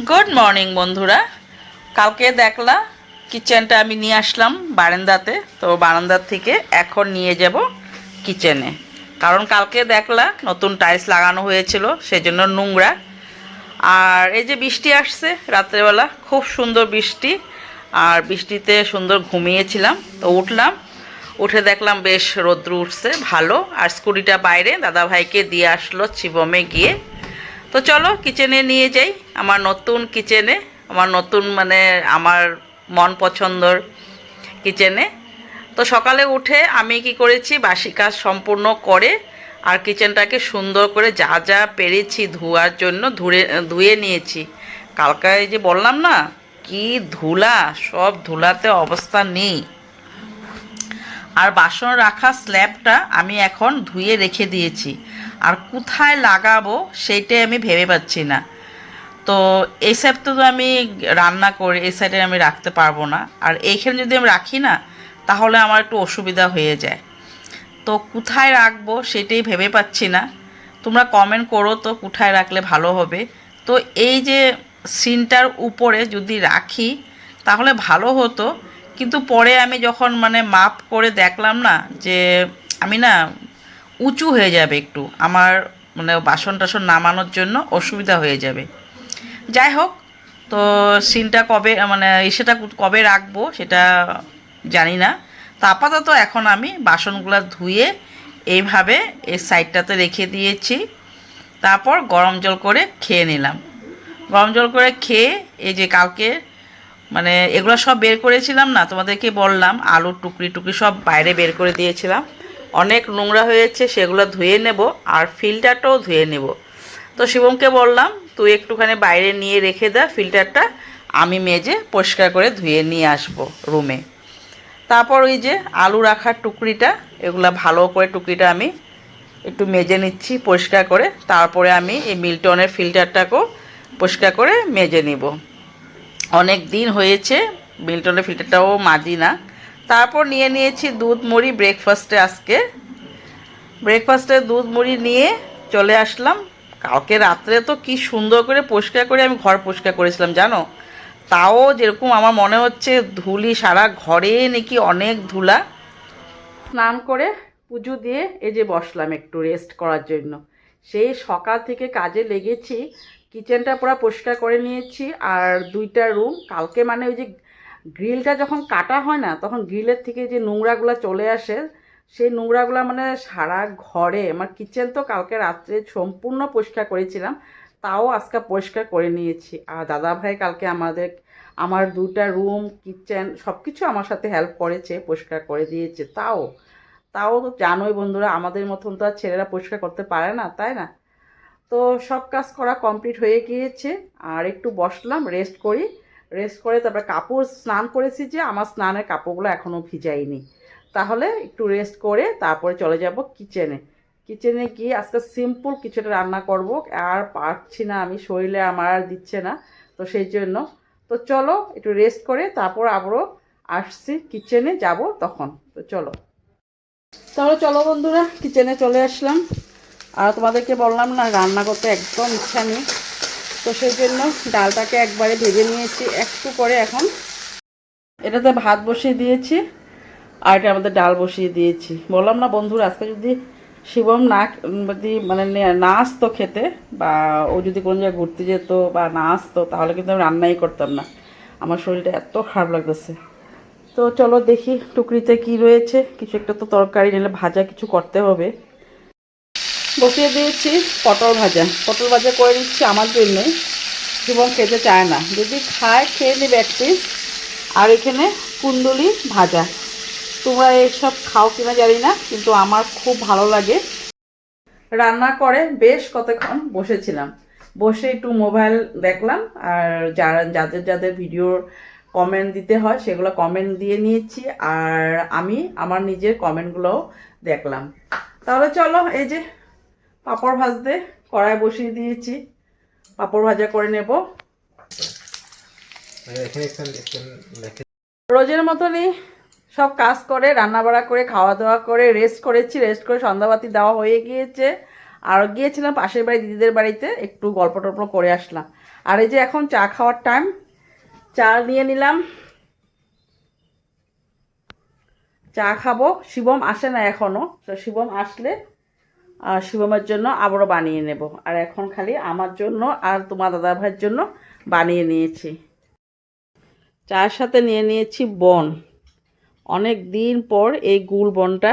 Good morning বন্ধুরা। কালকে দেখলা কিচেনটা আমি নিয়ে আসলাম বারান্দাতে। তো বারান্দার থেকে এখন নিয়ে যাব কিচেনে কারণ কালকে দেখলা, নতুন টাইলস লাগানো হয়েছিল, সেজন্য নোংরা। আর এই যে বৃষ্টি আসছে রাত্রেবেলা, খুব সুন্দর বৃষ্টি। আর বৃষ্টিতে সুন্দর ঘুমিয়েছিলাম। তো উঠলাম, উঠে দেখলাম বেশ রৌদ্র উঠছে, ভালো। আর স্কুটিটা বাইরে দাদাভাইকে দিয়ে আসলো চিবমে গিয়ে। তো চলো কিচেনে নিয়ে যাই। আমার নতুন কিচেনে আমার নতুন মানে আমার মন পছন্দর কিচেনে তো সকালে উঠে আমি কি করেছি, বাসি কাজ সম্পূর্ণ করে আর কিচেনটাকে সুন্দর করে যা যা পেরেছি ধোয়ার জন্য ধুয়ে ধুয়ে নিয়েছি। কালকায় যে বললাম না, কি ধুলা, সব ধুলাতে অবস্থা নেই। আর বাসন রাখা স্ল্যাবটা আমি এখন ধুয়ে রেখে দিয়েছি। আর কোথায় লাগাবো সেইটাই আমি ভেবে পাচ্ছি না। তো এই সাইড তো আমি রান্না করে, এই সাইডে আমি রাখতে পারব না। আর এইখানে যদি আমি রাখি না, তাহলে আমার একটু অসুবিধা হয়ে যায়। তো কোথায় রাখব সেটাই ভেবে পাচ্ছি না। তোমরা কমেন্ট করো তো কোথায় রাখলে ভালো হবে। তো এই যে সিনটার উপরে যদি রাখি, তাহলে ভালো হতো। কিন্তু পরে আমি যখন মানে মাপ করে দেখলাম না যে আমি না উঁচু হয়ে যাবে একটু, আমার মানে বাসন টাসন নামানোর জন্য অসুবিধা হয়ে যাবে। যাই হোক, তো সিনটা কবে মানে সেটা কবে রাখব সেটা জানি না। তো আপাতত এখন আমি বাসনগুলো ধুয়ে এইভাবে এই সাইডটাতে রেখে দিয়েছি। তারপর গরম জল করে খেয়ে নিলাম। গরম জল করে খেয়ে এই যে কালকে মানে এগুলো সব বের করেছিলাম না, তোমাদেরকে বললাম, আলুর টুকরি টুকরি সব বাইরে বের করে দিয়েছিলাম। অনেক নোংরা হয়েছে, সেগুলো ধুয়ে নেব আর ফিল্টারটাও ধুয়ে নেব। তো শিবমকে বললাম, তুই একটুখানি বাইরে নিয়ে রেখে দা, ফিল্টারটা আমি মেজে পরিষ্কার করে ধুয়ে নিয়ে আসব রুমে। তারপর ওই যে আলু রাখার টুকরিটা, এগুলো ভালো করে টুকরিটা আমি একটু মেজে নিচ্ছি পরিষ্কার করে, তারপরে আমি এই মিল্টনের ফিল্টারটাকেও পরিষ্কার করে মেজে নিব। অনেক দিন হয়েছে, মিল্টনের ফিল্টারটাও মাজি না। তারপর নিয়ে নিয়েছি দুধ মুড়ি ব্রেকফাস্টে আজকে। ব্রেকফাস্টে দুধ মুড়ি নিয়ে চলে আসলাম। কালকে রাত্রে তো কি সুন্দর করে পরিষ্কার করে আমি ঘর পরিষ্কার করেছিলাম, জানো? তাও যেরকম আমার মনে হচ্ছে ধুলি সারা ঘরে নাকি অনেক ধুলা। স্নান করে পুজো দিয়ে এই যে বসলাম একটু রেস্ট করার জন্য। সেই সকাল থেকে কাজে লেগেছি কিচেনটা পুরো পরিষ্কার করে নিয়েছি, আর দুইটা রুম। কালকে মানে ওই যে গ্রিলটা যখন কাটা হয় না, তখন গ্রিলের থেকে যে নোংরাগুলো চলে আসে, সেই নোংরাগুলো মানে সারা ঘরে। আমার কিচেন তো কালকে রাত্রে সম্পূর্ণ পরিষ্কার করেছিলাম, তাও আজকে পরিষ্কার করে নিয়েছি। আর দাদা ভাই কালকে আমাদের, আমার দুটা রুম, কিচেন সব কিছু আমার সাথে হেল্প করেছে, পরিষ্কার করে দিয়েছে। তাও তাও তো জানোই বন্ধুরা, আমাদের মতন তো আর ছেলেরা পরিষ্কার করতে পারে না, তাই না? তো সব কাজ করা কমপ্লিট হয়ে গিয়েছে। আর একটু বসলাম রেস্ট করি। রেস্ট করে তারপরে কাপড় স্নান করেছি যে, আমার স্নানের কাপড়গুলো এখনও ভিজাইনি। তাহলে একটু রেস্ট করে তারপরে চলে যাব কিচেনে কিচেনে গিয়ে আজকে সিম্পল কিছুটা রান্না করব। আর পারছি না আমি, শরীরে আমার আর দিচ্ছে না, তো সেই জন্য। তো চলো একটু রেস্ট করে তারপর আবারও আসছি কিচেনে যাব তখন। তো চলো। তাহলে চলো বন্ধুরা কিচেনে চলে আসলাম। আর তোমাদেরকে বললাম না, রান্না করতে একদম ইচ্ছা নেই। তো সেই জন্য ডালটাকে একবারে ভেজে নিয়েছি, একটু করে এখন। এটাতে ভাত বসিয়ে দিয়েছি আর এটা আমাদের ডাল বসিয়ে দিয়েছি। বললাম না বন্ধুরা, আজকে যদি শিবম না যদি মানে নে- আসতো খেতে বা ও যদি কোনো জায়গায় ঘুরতে যেত বা না আসতো, তাহলে কিন্তু আমি রান্নাই করতাম না। আমার শরীরটা এত খারাপ লাগতেছে। তো চলো দেখি টুকরিতে কি রয়েছে। কিছু একটা তো তরকারি নিলে ভাজা কিছু করতে হবে। বসিয়ে দিয়েছি পটল ভাজা। পটল ভাজা করে দিচ্ছি আমার জন্যে। জীবন খেতে চায় না। যদি খায়, খেয়ে নেবে একটি আর এখানে কুন্দুলি ভাজা। তোমরা এইসব খাও কিনা জানি না, কিন্তু আমার খুব ভালো লাগে। রান্না করে বেশ কতক্ষণ বসেছিলাম। বসে একটু মোবাইল দেখলাম, আর যারা, যাদের যাদের ভিডিওর কমেন্ট দিতে হয়, সেগুলো কমেন্ট দিয়ে নিয়েছি, আর আমি আমার নিজের কমেন্টগুলোও দেখলাম। তাহলে চলো, এই যে পাঁপড় ভাজতে কড়াই বসিয়ে দিয়েছি। পাঁপড় ভাজা করে নেব। লেখা রোজের মতনই সব কাজ করে রান্না রান্নাবাড়া করে খাওয়া দাওয়া করে রেস্ট করেছি রেস্ট করে সন্ধ্যাবাতি দেওয়া হয়ে গিয়েছে। আর গিয়েছিলাম পাশের বাড়ি দিদিদের বাড়িতে একটু গল্প টল্প করে আসলাম। আর এই যে এখন চা খাওয়ার টাইম চা নিয়ে নিলাম। চা খাব। শিবম আসে না এখনও। তো শিবম আসলে শিবমের জন্য আবারও বানিয়ে নেব। আর এখন খালি আমার জন্য আর তোমার দাদা ভাইয়ের জন্য বানিয়ে নিয়েছি। চায়ের সাথে নিয়ে নিয়েছি বন। অনেক দিন পর এই গুল বনটা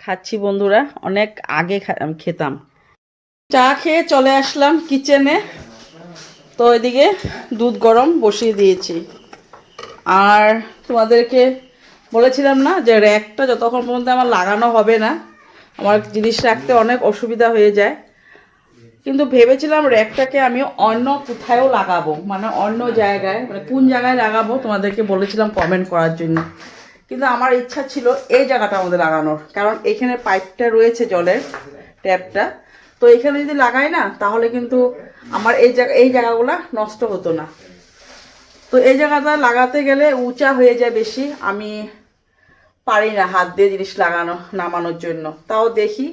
খাচ্ছি বন্ধুরা। অনেক আগে খেতাম। চা খেয়ে চলে আসলাম কিচেনে তো এদিকে দুধ গরম বসিয়ে দিয়েছি। আর তোমাদেরকে বলেছিলাম না যে র্যাকটা যতক্ষণ পর্যন্ত আমার লাগানো হবে না আমার জিনিস রাখতে অনেক অসুবিধা হয়ে যায়। কিন্তু ভেবেছিলাম র্যাকটাকে আমি অন্য কোথায়ও লাগাবো মানে অন্য জায়গায় মানে কোন জায়গায় লাগাবো তোমাদেরকে বলেছিলাম কমেন্ট করার জন্য। কিন্তু আমার ইচ্ছা ছিল এই জায়গাটা আমাদের লাগানোর, কারণ এখানে পাইপটা রয়েছে জলের, ট্যাপটা। তো এখানে যদি লাগাই না, তাহলে কিন্তু আমার এই জায়গা, এই জায়গাগুলো নষ্ট হতো না। তো এই জায়গাটা লাগাতে গেলে উঁচা হয়ে যায় বেশি। আমি পারি না, হাত দিয়ে জিনিস লাগানো, নামানোর জন্য। তাও দেখি,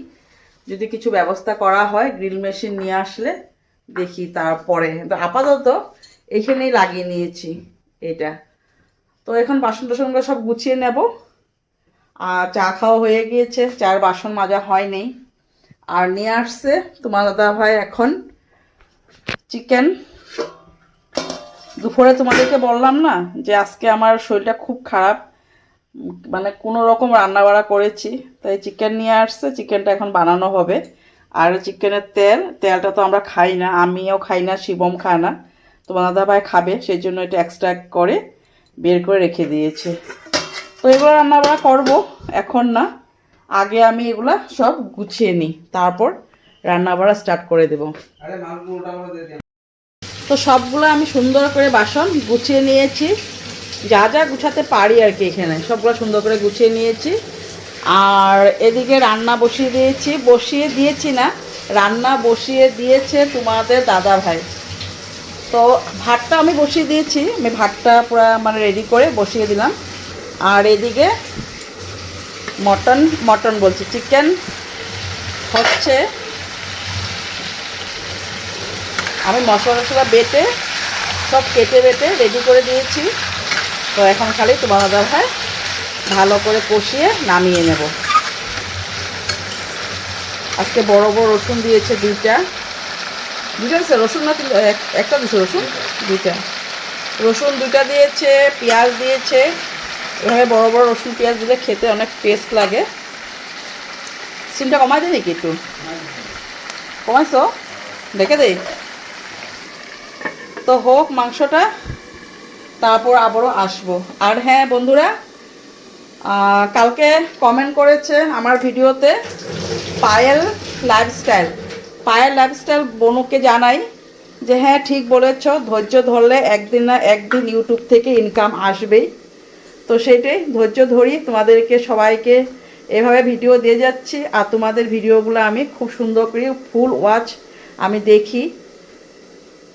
যদি কিছু ব্যবস্থা করা হয়, গ্রিল মেশিন নিয়ে আসলে দেখি তারপরে। তো আপাতত এখানেই লাগিয়ে নিয়েছি এটা। তো এখন বাসন টাসনগুলো সব গুছিয়ে নেব। আর চা খাওয়া হয়ে গিয়েছে চার বাসন মাজা হয়নি আর নিয়ে আসছে তোমার দাদা ভাই এখন চিকেন। দুপুরে তোমাদেরকে বললাম না যে আজকে আমার শরীরটা খুব খারাপ। মানে কোনো রকম রান্না বাড়া করেছি। তাই চিকেন নিয়ে আসছে চিকেনটা এখন বানানো হবে। আর চিকেনের তেল তেলটা তো আমরা খাই না আমিও খাই না শিবম খায় না। তো দাদা ভাই খাবে সেই জন্য এটা এক্সট্রা করে বের করে রেখে দিয়েছে। তো এগুলো রান্নাবাড়া করব এখন না। আগে আমি এগুলা সব গুছিয়ে নিই তারপর রান্না বাড়া স্টার্ট করে দেব তো সবগুলো আমি সুন্দর করে বাসন গুছিয়ে নিয়েছি। যা যা গুছাতে পারি আর কি এখানে, সবগুলো সুন্দর করে গুছিয়ে নিয়েছি। আর এদিকে রান্না বসিয়ে দিয়েছি বসিয়ে দিয়েছি না, রান্না বসিয়ে দিয়েছে তোমাদের দাদা ভাই। তো ভাতটা আমি বসিয়ে দিয়েছি, আমি ভাতটা পুরো মানে রেডি করে বসিয়ে দিলাম। আর এদিকে মটন মটন বলছি চিকেন হচ্ছে। আমি মশলা টশলা বেটে সব কেটে বেটে রেডি করে দিয়েছি। তো এখন খালি তোমার দাদা ভাই ভালো করে কষিয়ে নামিয়ে নেব। আজকে বড় বড় রসুন দিয়েছে দুইটা। দুইটা দিচ্ছে রসুন না? একটা দিচ্ছে রসুন? দুইটা। রসুন দুইটা দিয়েছে, পেঁয়াজ দিয়েছে। এভাবে বড় বড় রসুন, পেঁয়াজ দিলে খেতে অনেক টেস্ট লাগে। সিমটা কমাই দেয় নাকি একটু? কমাইছো? দেখে দেই তো হোক, মাংসটা তারপর আবারও আসব। আর হ্যাঁ বন্ধুরা কালকে কমেন্ট করেছে আমার ভিডিওতে পায়েল লাইফস্টাইল পায়েল লাইফস্টাইল বনুকে জানাই যে হ্যাঁ ঠিক বলেছ, ধৈর্য ধরলে একদিন না একদিন ইউটিউব থেকে ইনকাম আসবেই। তো সেটাই, ধৈর্য ধরি, তোমাদেরকে সবাইকে এভাবে ভিডিও দিয়ে যাচ্ছি। আর তোমাদের ভিডিওগুলো আমি খুব সুন্দর করে ফুল ওয়াচ আমি দেখি।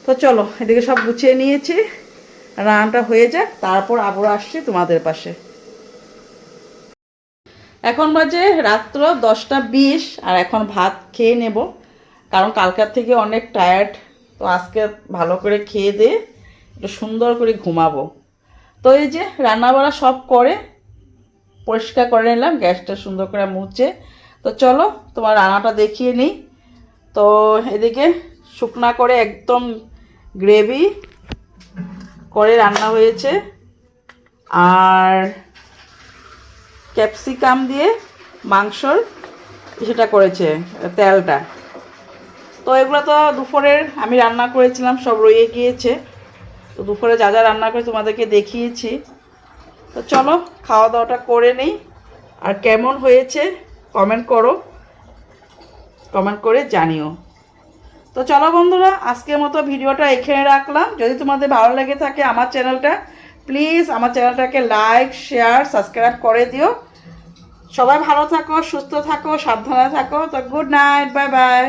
তো চলো, এদিকে সব গুছিয়ে নিয়েছি। রান্নাটা হয়ে যাক, তারপর আবার আসছি তোমাদের পাশে। এখন বাজে রাত্র দশটা বিশ, আর এখন ভাত খেয়ে নেব, কারণ কালকার থেকে অনেক টায়ার্ড তো আজকে ভালো করে খেয়ে দিয়ে একটু সুন্দর করে ঘুমাবো। তো এই যে রান্নাবাড়া সব করে, পরিষ্কার করে নিলাম, গ্যাসটা সুন্দর করে মুছে। তো চলো, তোমার রান্নাটা দেখিয়ে নিই। তো এদিকে শুকনা করে একদম গ্রেভি করে রান্না হয়েছে। আর ক্যাপসিকাম দিয়ে মাংসর সেটা করেছে, তেলটা। তো এগুলো তো দুপুরের, আমি রান্না করেছিলাম, সব রয়ে গিয়েছে। তো দুপুরে যা যা রান্না করে তোমাদেরকে দেখিয়েছি। তো চলো, খাওয়া দাওয়াটা করে নেই। আর কেমন হয়েছে কমেন্ট করো। কমেন্ট করে জানিও। তো চলো বন্ধুরা, আজকের মতো ভিডিওটা এখানে রাখলাম। যদি তোমাদের ভালো লেগে থাকে আমার চ্যানেলটা প্লিজ আমার চ্যানেলটাকে লাইক শেয়ার সাবস্ক্রাইব করে দিও। সবাই ভালো থাকো, সুস্থ থাকো, সাবধানে থাকো। তো গুড নাইট বাই বাই